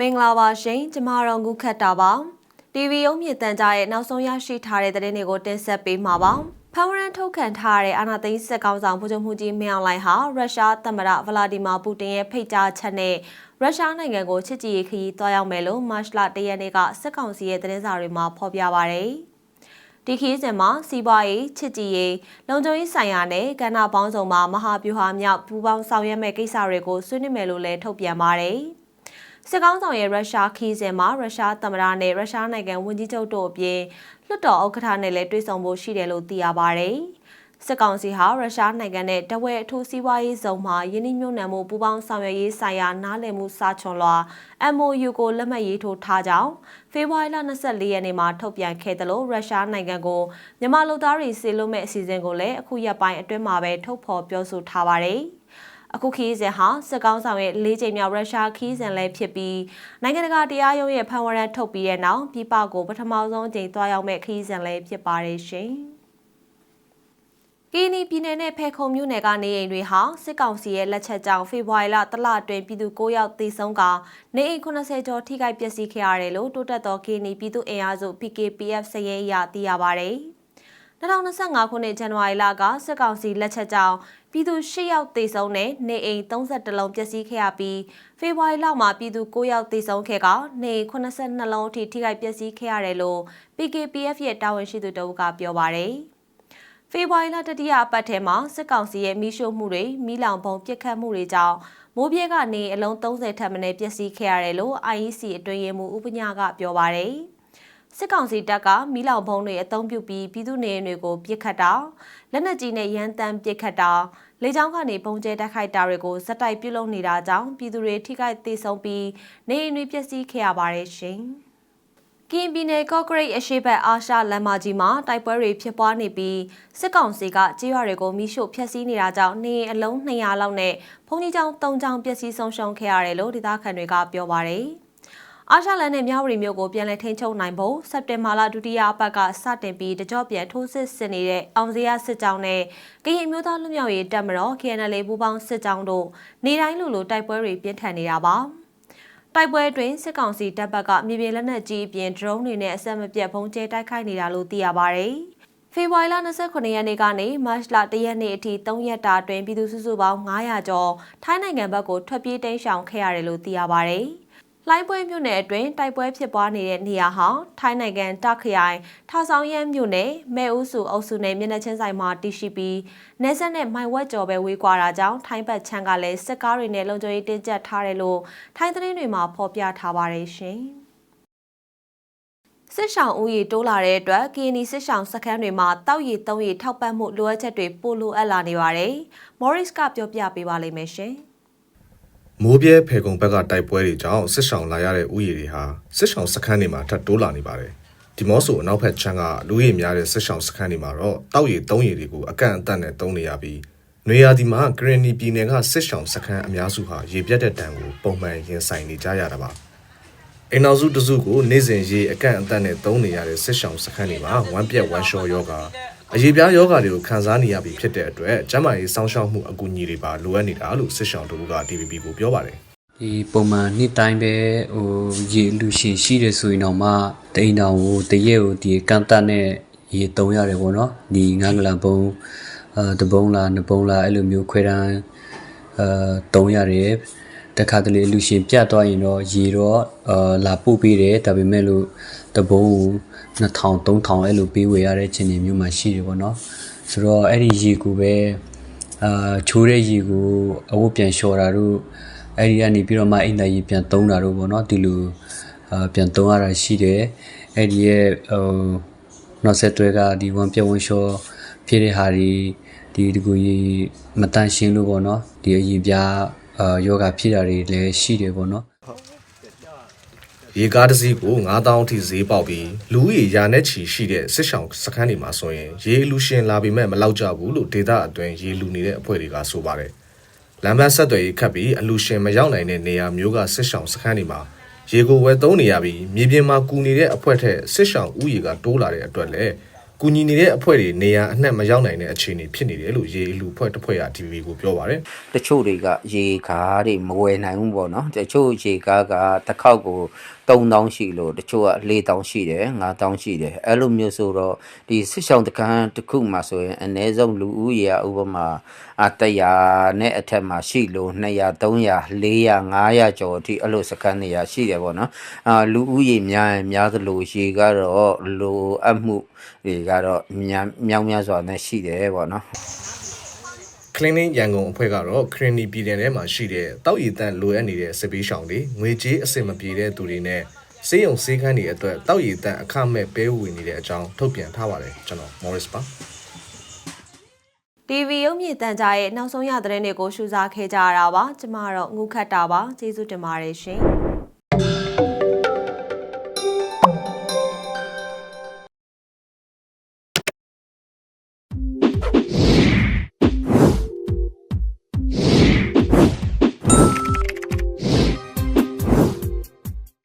မင်္ဂလာပါရှင်ကျမတို့ငုခတ်တာပါ TV ရုံးမြင့်တန်ကြားရဲ့နောက်ဆုံးရရှိထားတဲ့သတင်းတွေကိုတင်ဆက်ပေးမှာပါဖမ်းဝရန်ထုတ်ခံထားရတဲ့အာနာသိန်းစစ်ကောင်ဆောင်ဗိုလ်ချုပ်မှုကြီးမင်းအောင်လှိုင်ဟာရုရှားသမ္မတဗလာဒီမာပူတင်ရဲ့ဖိတ်ကြားချက်နဲ့ရုရှားနိုင်ငံကိုချစ်ကြည်ရေးခရီးသွားရောက်မယ်လို့မတ်လ၁ရက်နေ့ကစစ်ကောင်စီရဲ့သတင်းစာတွေမှာဖော်ပြပါရယ်ဒီခီးစဉ်မှာစီးပွားရေးချစ်ကြည်ရေးလုံခြုံရေးဆိုင်ရာနဲ့ကဏ္ဍပေါင်းစုံမှာမဟာဗျူဟာမြောက်ပူးပေါင်းဆောင်ရွက်မဲ့ကိစ္စတွေကိုဆွေးနွေးမယ်လို့လည်းထုတ်ပြန်ပါတယ်။ စစ်ကောင်းဆောင်ရဲ့ရုရှားခီးစဉ်မှာရုရှားသမ္မတနဲ့ရုရှားနိုင်ငံဝန်ကြီးချုပ်တို့အပြင်လွှတ်တော်ဥက္ကဋ္ဌနဲ့လည်းတွေ့ဆုံဖို့ရှိတယ်လို့သိရပါတယ်။စစ်ကောင်စီဟာရုရှားနိုင်ငံနဲ့တဝဲအထူးစီးပွားရေးဇုံမှာယင်းနှိမ့်ညွန့်နှံမှုပူးပေါင်းဆောင်ရွက်ရေးဆိုင်ရာနားလည်မှုစာချွန်လွှာ MOU ကိုလက်မှတ်ရေးထိုးထားကြောင်းဖေဖော်ဝါရီလ24ရက်နေ့မှာထုတ်ပြန်ခဲ့တယ်လို့ရုရှားနိုင်ငံကိုမြန်မာလူသားတွေစီလို့မဲ့အစီအစဉ်ကိုလည်းအခုရက်ပိုင်းအတွင်းမှာပဲထုတ်ဖော်ပြောဆိုထားပါတယ်။ အခုခီးစဉ်ဟာစစ်ကောင်းဆောင်ရဲ့၄ချိန်မြောက်ရုရှားခီးစဉ်လည်းဖြစ်ပြီးနိုင်ငံတကာတရားရုံးရဲ့ဖန်ဝရန်ထုတ်ပြီးတဲ့နောက်ပြည်ပကိုပထမဆုံးအကြိမ်သွားရောက်မဲ့ခီးစဉ်လည်းဖြစ်ပါတယ်ရှင်။ကီနီပြည်နယ်နဲ့ဖဲခုံမြို့နယ်ကနေအိမ်တွေဟာစစ်ကောင်စီရဲ့လက်ချက်ကြောင့်ဖေဖော်ဝါရီလတလအတွင်းပြည်သူ9ယောက်သေဆုံးကနေအိမ်80ကျော်ထိခိုက်ပျက်စီးခဲ့ရတယ်လို့တိုးတက်သောကီနီပြည်သူအင်အားစု PKPF စရဲအရသိရပါဗျ။ 2025ခုနှစ်ဇန်နဝါရီလကစစ်ကောင်စီလက်ချက်ကြောင့်ပြည်သူ10ယောက်သေဆုံးနဲ့နေအိမ်32လုံးပျက်စီးခဲ့ရပြီးဖေဖော်ဝါရီလမှာပြည်သူ9ယောက်သေဆုံးခဲ့ကနေ82လုံးအထိထိခိုက်ပျက်စီးခဲ့ရတယ်လို့ PKPF ရဲ့တာဝန်ရှိသူတို့ကပြောပါဗျ။ဖေဖော်ဝါရီလတတိယအပတ်ထဲမှာစစ်ကောင်စီရဲ့မိရှို့မှုတွေမိလောင်ပုံပစ်ခတ်မှုတွေကြောင့်မိုးပြဲကနေအလုံး30ထပ်မံပျက်စီးခဲ့ရတယ်လို့ IEC အတွင်းရေးမှူးဥပညာကပြောပါရယ် စစ်ကောင်စီတပ်ကမိလောင်ဘုံတွေအုံပြုပြီးပြည်သူနေအိမ်တွေကိုပြစ်ခတ်တာလက်နက်ကြီးနဲ့ရန်တမ်းပြစ်ခတ်တာလေကြောင်းကနေပုံကျဲတိုက်ခိုက်တာတွေကိုဇက်တိုက်ပြုလုပ်နေတာကြောင့်ပြည်သူတွေထိခိုက်သေးဆုံးပြီးနေအိမ်တွေပျက်စီးခဲ့ရပါတယ်ရှင်။ကင်းပြည်နယ်ကော့ဂရိတ်အရှိတ်အာရှလမ်းမကြီးမှာတိုက်ပွဲတွေဖြစ်ပွားနေပြီးစစ်ကောင်စီကကြေးရွာတွေကိုမိရှို့ဖျက်ဆီးနေတာကြောင့်နေအလုံး200လောက်နဲ့ဘုံကြီးကျောင်း3ကျောင်းပျက်စီးဆုံးရှုံးခဲ့ရတယ်လို့ဒေသခံတွေကပြောပါတယ်။ အာရှလန်နဲ့မြဝတီမြို့ကိုပြန်လည်ထိန်းချုပ်နိုင်ဖို့စက်တင်ဘာလဒုတိယအပတ်ကစတင်ပြီးတကြော့ပြန်ထိုးစစ်ဆင်နေတဲ့အောင်စရာစစ်ကြောင်းနဲ့ကရင်မျိုးသားလူမျိုးရေးတပ်မတော် KNL ပူးပေါင်းစစ်ကြောင်းတို့နေတိုင်းလိုလိုတိုက်ပွဲတွေပြင်းထန်နေတာပါ။တိုက်ပွဲတွင်စစ်ကောင်စီတပ်ဘက်ကမြေပြင်လက်နက်ကြီးအပြင် drone တွေနဲ့အဆက်မပြတ်ဖုံးကျဲတိုက်ခိုက်နေတာလို့သိရပါဗျ။ဖေဖော်ဝါရီလ29ရက်နေ့ကနေမတ်လ1ရက်နေ့အထိ3ရက်တာအတွင်းပြည်သူစုစုပေါင်း900ကျော်ထိုင်းနိုင်ငံဘက်ကိုထွက်ပြေးတိမ်းရှောင်ခဲ့ရတယ်လို့သိရပါဗျ။ လိုင်းပွဲမြို့နယ်အတွင်းတိုက်ပွဲဖြစ်ပွားနေတဲ့နေရာဟာထိုင်းနိုင်ငံတခရိုင်ထာဆောင်ရမ်းမြို့နယ်မဲဦးစုအုပ်စုနယ်မျက်နှာချင်းဆိုင်မှာတည်ရှိပြီးနေဆက်နဲ့မိုင်ဝက်ကျော်ပဲဝေးကွာတာကြောင့်ထိုင်းဘက်ချမ်းကလည်းစစ်ကားတွေနဲ့လုံခြုံရေးတင်းကျပ်ထားတယ်လို့ထိုင်းသတင်းတွေမှာဖော်ပြထားပါတယ်ရှင်။စစ်ဆောင်ဦးရေတိုးလာတဲ့အတွက်ကီနီစစ်ဆောင်စခန်းတွေမှာတောက်ရည်သုံးရည်ထောက်ပံ့မှုလိုအပ်ချက်တွေပိုလိုအပ်လာနေပါတယ်။ Morris ကပြောပြပေးပါလိမ့်မယ်ရှင်။ မိုးပြဲဖေကုံဘက်ကတိုက်ပွဲတွေကြောင့်စစ်ဆောင်လာရတဲ့ဥယျာဉ်တွေဟာစစ်ဆောင်စခန်းတွေမှာထပ်တိုးလာနေပါတယ်။ဒီမော့ဆိုအနောက်ဘက်ချမ်းကလူရည်များတဲ့စစ်ဆောင်စခန်းတွေမှာတော့တောက်ရည်သုံးရည်တွေကိုအကန့်အသတ်နဲ့သုံးနေရပြီးနွေရာသီမှာဂရနီပြည်နယ်ကစစ်ဆောင်စခန်းအများစုဟာရေပြတ်တဲ့တံကိုပုံမှန်ရင်ဆိုင်နေကြရတာပါ။အိမ်နောက်စုတစုကိုနေ့စဉ်ရေအကန့်အသတ်နဲ့သုံးနေရတဲ့စစ်ဆောင်စခန်းတွေမှာဝမ်းပြက်ဝမ်းလျှောယောဂါ အရေးပြားယောဂါတွေကိုခံစားနေရပြီဖြစ်တဲ့အတွက်ကျန်းမာရေးစောင့်ရှောက်မှုအကူအညီတွေပါလိုအပ်နေတာလို့စစ်ဆောင်တို့က DVB ကိုပြောပါတယ်ဒီပုံမှန်နှစ်တိုင်းပဲဟိုရေလူရှင်ရှိတယ်ဆိုရင်တော့မှတိန်တောင်ကိုတရက်ကိုဒီကန်တက်နဲ့ရေတုံးရတယ်ပေါ့နော်ဒီငန်းကလန်ပုံအဲတပုံးလားနှစ်ပုံးလားအဲ့လိုမျိုးခွဲတန်းအဲတုံးရတယ် တခါတလေလူရှင်ပြတ်သွားရင်တော့ရေတော့အာလာပို့ပေးတယ်ဒါပေမဲ့လို့တပုံးကို2000 3000အဲ့လိုပေးဝေရတဲ့ခြင်းတွေမျိုးမှရှိတယ်ပေါ့နော်ဆိုတော့အဲ့ဒီရေကိုပဲအာချိုးတဲ့ရေကိုအဝတ်ပြန်လျှော်တာတို့အဲ့ဒီကနေပြီးတော့မှအိမ်သားရေပြန်သုံးတာတို့ပေါ့နော်ဒီလိုအာပြန်သုံးရတာရှိတယ်အဲ့ဒီရဲ့ဟိုနောက်ဆက်တွဲကဒီဝန်ပြဝန်လျှော်ဖြစ်တဲ့ဟာတွေဒီဒီကိုရေမတန်ရှင်းလို့ပေါ့နော်ဒီအရင်ပြား အာယောဂဖြစ်တာတွေလည်းရှိတယ်ပေါ့နော်ရေကားတစ်စီးကို9000အထိဈေးပေါက်ပြီးလူဦးရေရာနဲ့ချီရှိတဲ့စစ်ဆောင်စခန်းတွေမှာဆိုရင်ရေလူရှင်လာပေမဲ့မလောက်ကြဘူးလို့ဒေတာအတွင်းရေလူနေတဲ့အဖွဲ့တွေကဆိုပါတယ်။လမ်းမဆက်သွယ်ရေးခတ်ပြီးအလူရှင်မရောက်နိုင်တဲ့နေရာမျိုးကစစ်ဆောင်စခန်းတွေမှာရေကိုဝယ်သုံးနေရပြီးမြေပြင်မှာကူနေတဲ့အဖွဲ့ထက်စစ်ဆောင်ဥယေကတိုးလာတဲ့အတွက်လည်း ကူညီနေတဲ့အဖွဲ့တွေနေရာအနှံ့မရောက်နိုင်တဲ့အခြေအနေဖြစ်နေတယ်လို့ရေလူဖွဲ့တစ်ဖွဲ့က TV ကိုပြောပါတယ်တချို့တွေကရေကားတွေမဝယ်နိုင်ဘူးပေါ့နော်တချို့ရေကားကတစ်ခေါက်ကို 3000ရှိလို့တချို့က4000ရှိတယ်5000ရှိတယ်အဲ့လိုမျိုးဆိုတော့ဒီစစ်ဆောင်တကန်တစ်ခုမှဆိုရင်အနည်းဆုံးလူဦးရေကဥပမာအ100နဲ့အထက်မှာရှိလို့200 300 400 500ကျော်အထိအဲ့လိုစကန်နေရရှိတယ်ပေါ့နော်အာလူဦးရေများရင်များသလိုရေကတော့လိုအပ်မှုတွေကတော့များမြောက်များစွာနဲ့ရှိတယ်ပေါ့နော် Cleaning ရန်ကုန်အဖွဲ့ကတော့ခရင်နီပြည်နယ်ထဲမှာရှိတဲ့တောက်ရည်တန့်လိုအပ်နေတဲ့စစ်ပေးရှောင်တွေငွေကြေးအဆင်မပြေတဲ့သူတွေနဲ့စေးရုံစေးခန်းတွေအတွက်တောက်ရည်တန့်အခမဲ့ပေးဝေနေတဲ့အကြောင်းထုတ်ပြန်ထားပါတယ်ကျွန်တော် Morris ပါ TV ရုပ်မြင်သံကြားရဲ့နောက်ဆုံးရသတင်းတွေကိုရှုစားခဲ့ကြရတာပါကျမတော့ငုခတ်တာပါကျေးဇူးတင်ပါတယ်ရှင်